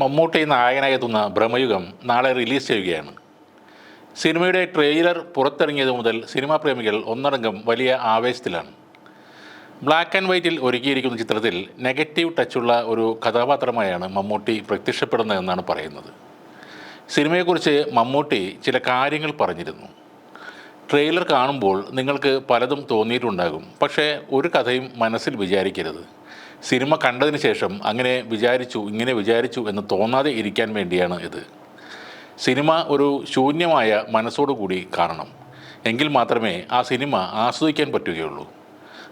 മമ്മൂട്ടി നായകനായി എത്തുന്ന ഭ്രമയുഗം നാളെ റിലീസ് ചെയ്യുകയാണ്. സിനിമയുടെ ട്രെയിലർ പുറത്തിറങ്ങിയത് മുതൽ സിനിമാ പ്രേമികൾ ഒന്നടങ്കം വലിയ ആവേശത്തിലാണ്. ബ്ലാക്ക് ആൻഡ് വൈറ്റിൽ ഒരുക്കിയിരിക്കുന്ന ചിത്രത്തിൽ നെഗറ്റീവ് ടച്ചുള്ള ഒരു കഥാപാത്രമായാണ് മമ്മൂട്ടി പ്രത്യക്ഷപ്പെടുന്നതെന്നാണ് പറയുന്നത്. സിനിമയെക്കുറിച്ച് മമ്മൂട്ടി ചില കാര്യങ്ങൾ പറഞ്ഞിരുന്നു. ട്രെയിലർ കാണുമ്പോൾ നിങ്ങൾക്ക് പലതും തോന്നിയിട്ടുണ്ടാകും. പക്ഷേ ഒരു കഥയും മനസ്സിൽ വിചാരിക്കരുത്. സിനിമ കണ്ടതിന് ശേഷം അങ്ങനെ വിചാരിച്ചു ഇങ്ങനെ വിചാരിച്ചു എന്ന് തോന്നാതെ ഇരിക്കാൻ വേണ്ടിയാണ് ഇത്. സിനിമ ഒരു ശൂന്യമായ മനസ്സോടുകൂടി കാണണം. എങ്കിൽ മാത്രമേ ആ സിനിമ ആസ്വദിക്കാൻ പറ്റുകയുള്ളൂ.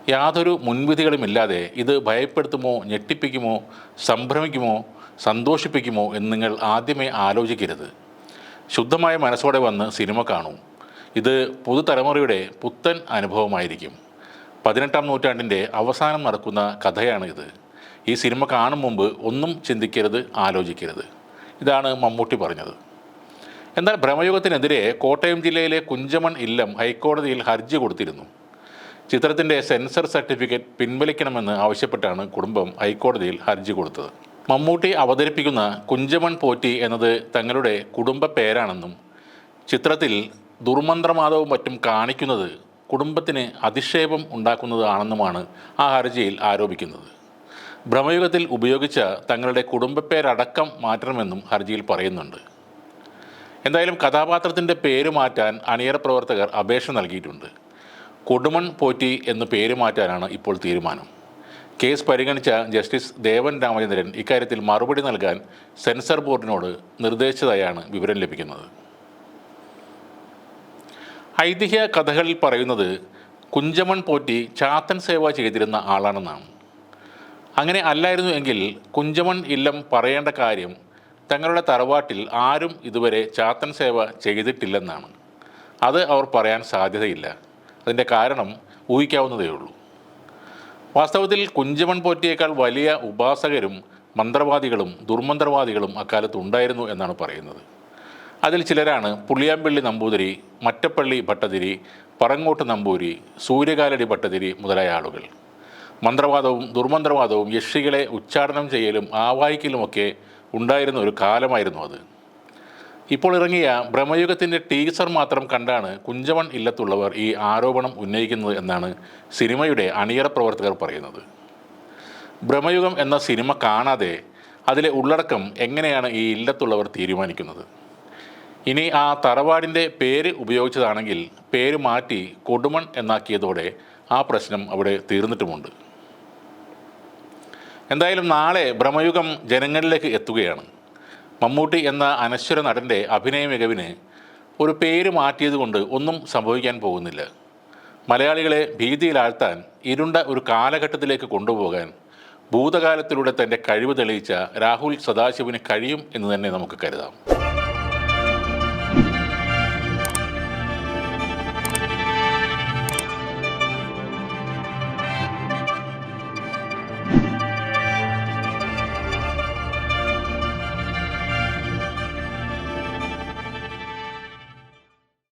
യാതൊരു മുൻവിധികളുമില്ലാതെ ഇത് ഭയപ്പെടുത്തുമോ ഞെട്ടിപ്പിക്കുമോ സംഭ്രമിക്കുമോ സന്തോഷിപ്പിക്കുമോ എന്ന് നിങ്ങൾ ആദ്യമേ ആലോചിക്കരുത്. ശുദ്ധമായ മനസ്സോടെ വന്ന് സിനിമ കാണൂ. ഇത് പുതുതലമുറയുടെ പുത്തൻ അനുഭവമായിരിക്കും. പതിനെട്ടാം നൂറ്റാണ്ടിന്റെ അവസാനം നടക്കുന്ന കഥയാണ് ഇത് ഈ സിനിമ കാണും മുമ്പ് ഒന്നും ചിന്തിക്കരുത് ആലോചിക്കരുത്. ഇതാണ് മമ്മൂട്ടി പറഞ്ഞത്. എന്നാൽ ഭ്രമയുഗത്തിനെതിരെ കോട്ടയം ജില്ലയിലെ കുഞ്ചമൺ ഇല്ലം ഹൈക്കോടതിയിൽ ഹർജി കൊടുത്തിരുന്നു. ചിത്രത്തിന്റെ സെൻസർ സർട്ടിഫിക്കറ്റ് പിൻവലിക്കണമെന്ന് ആവശ്യപ്പെട്ടാണ് കുടുംബം ഹൈക്കോടതിയിൽ ഹർജി കൊടുത്തത്. മമ്മൂട്ടി അവതരിപ്പിക്കുന്ന കുഞ്ചമൺ പോറ്റി എന്നത് തങ്ങളുടെ കുടുംബ പേരാണെന്നും ചിത്രത്തിൽ ദുർമന്ത്രവാദവും മറ്റും കാണിക്കുന്നത് കുടുംബത്തിന് അധിക്ഷേപം ഉണ്ടാക്കുന്നതാണെന്നുമാണ് ആ ഹർജിയിൽ ആരോപിക്കുന്നത്. ഭ്രമയുഗത്തിൽ ഉപയോഗിച്ച തങ്ങളുടെ കുടുംബപ്പേരടക്കം മാറ്റണമെന്നും ഹർജിയിൽ പറയുന്നുണ്ട്. എന്തായാലും കഥാപാത്രത്തിന്റെ പേര് മാറ്റാൻ അണിയറ പ്രവർത്തകർ അപേക്ഷ നൽകിയിട്ടുണ്ട്. കൊടുമൺ പോറ്റി എന്ന് പേര് മാറ്റാനാണ് ഇപ്പോൾ തീരുമാനം. കേസ് പരിഗണിച്ച ജസ്റ്റിസ് ദേവൻ രാമചന്ദ്രൻ ഇക്കാര്യത്തിൽ മറുപടി നൽകാൻ സെൻസർ ബോർഡിനോട് നിർദ്ദേശിച്ചതായാണ് വിവരം ലഭിക്കുന്നത്. ഐതിഹ്യ കഥകളിൽ പറയുന്നത് കുഞ്ചമൺ പോറ്റി ചാത്തൻ സേവ ചെയ്തിരുന്ന ആളാണെന്നാണ്. അങ്ങനെ അല്ലായിരുന്നു എങ്കിൽ കുഞ്ചമൺ ഇല്ലം പറയേണ്ട കാര്യം തങ്ങളുടെ തറവാട്ടിൽ ആരും ഇതുവരെ ചാത്തൻ സേവ ചെയ്തിട്ടില്ലെന്നാണ്. അത് അവർ പറയാൻ സാധ്യതയില്ല. അതിന്റെ കാരണം ഊഹിക്കാവുന്നതേ ഉള്ളൂ. വാസ്തവത്തിൽ കുഞ്ചമൺ പോറ്റിയേക്കാൾ വലിയ ഉപാസകരും മന്ത്രവാദികളും ദുർമന്ത്രവാദികളും അക്കാലത്ത് ഉണ്ടായിരുന്നു എന്നാണ് പറയുന്നത്. അതിൽ ചിലരാണ് പുളിയാമ്പള്ളി നമ്പൂതിരി മറ്റപ്പള്ളി ഭട്ടതിരി പറങ്ങോട്ട് നമ്പൂരി സൂര്യകാലടി ഭട്ടതിരി മുതലായ ആളുകൾ. മന്ത്രവാദവും ദുർമന്ത്രവാദവും യക്ഷികളെ ഉച്ചാടനം ചെയ്യലും ആവാഹിക്കലുമൊക്കെ ഉണ്ടായിരുന്ന ഒരു കാലമായിരുന്നു അത്. ഇപ്പോൾ ഇറങ്ങിയ ബ്രഹ്മയുഗത്തിന്റെ ടീസർ മാത്രം കണ്ടാണ് കുഞ്ചവൺ ഇല്ലത്തുള്ളവർ ഈ ആരോപണം ഉന്നയിക്കുന്നത് എന്നാണ് സിനിമയുടെ അണിയറ പ്രവർത്തകർ പറയുന്നത്. ബ്രഹ്മയുഗം എന്ന സിനിമ കാണാതെ അതിലെ ഉള്ളടക്കം എങ്ങനെയാണ് ഈ ഇല്ലത്തുള്ളവർ തീരുമാനിക്കുന്നത്? ഇനി ആ തറവാടിന്റെ പേര് ഉപയോഗിച്ചതാണെങ്കിൽ പേര് മാറ്റി കൊടുമൺ എന്നാക്കിയതോടെ ആ പ്രശ്നം അവിടെ തീർന്നിട്ടുമുണ്ട്. എന്തായാലും നാളെ ഭ്രമയുഗം ജനങ്ങളിലേക്ക് എത്തുകയാണ്. മമ്മൂട്ടി എന്ന അനശ്വര നടന്റെ അഭിനയ മികവിന് ഒരു പേര് മാറ്റിയതുകൊണ്ട് ഒന്നും സംഭവിക്കാൻ പോകുന്നില്ല. മലയാളികളെ ഭീതിയിലാഴ്ത്താൻ ഇരുണ്ട ഒരു കാലഘട്ടത്തിലേക്ക് കൊണ്ടുപോകാൻ ഭൂതകാലത്തിലൂടെ തന്റെ കഴിവ് തെളിയിച്ച രാഹുൽ സദാശിവന് കഴിയും എന്ന് തന്നെ നമുക്ക് കരുതാം.